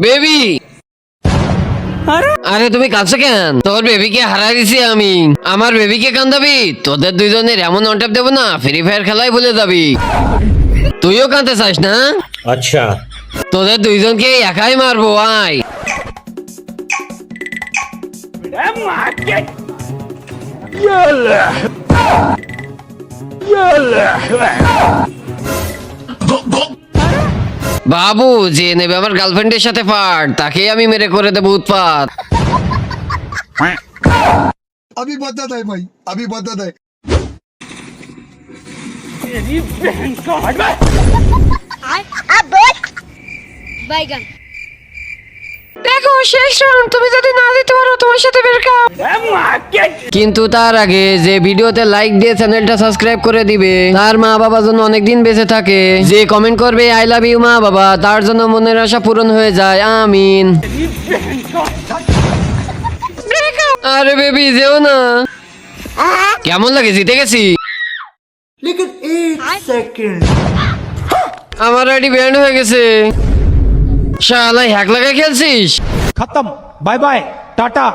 Baby. আরে। তুমি কাছে কেন? তোর বেবিকে হারাই দিছি আমি। আমার বেবিকে কান্দাবি? তোদের দুইজনের এমন অন্টাপ দেবো না ফ্রি ফায়ার খেলাই ভুলে যাবি। তুইও কাঁদতে চাস না? আচ্ছা। তোদের দুইজনকে একাই মারবো আই বাবু যে নেবে আমার গার্লফ্রেন্ডের সাথে পাট তাকে আমি মেরে করে দেবো উৎপাত। আমি বদলা দেয় ভাই আমি বদলা দেয়। বাইগান। শেষ রাউন্ড তুমি যদি না দিতে পারো, তোমার সাথে বেরকাম কিন্তু তার আগে যে ভিডিওতে লাইক দিয়ে চ্যানেলটা সাবস্ক্রাইব করে দিবে, তার মা বাবা যেন অনেকদিন বেঁচে থাকে। যে কমেন্ট করবে আই লাভ ইউ মা বাবা তার জন্য মনের আশা পূরণ হয়ে যায়। আমিন। আরে বেবি যেও না। কেমন লাগে? জিতে গেছি। আমার আইডি ব্যান্ড হয়ে গেছে। শালা হ্যাক লাগা খেলছিস? खत्म। Bye bye tata.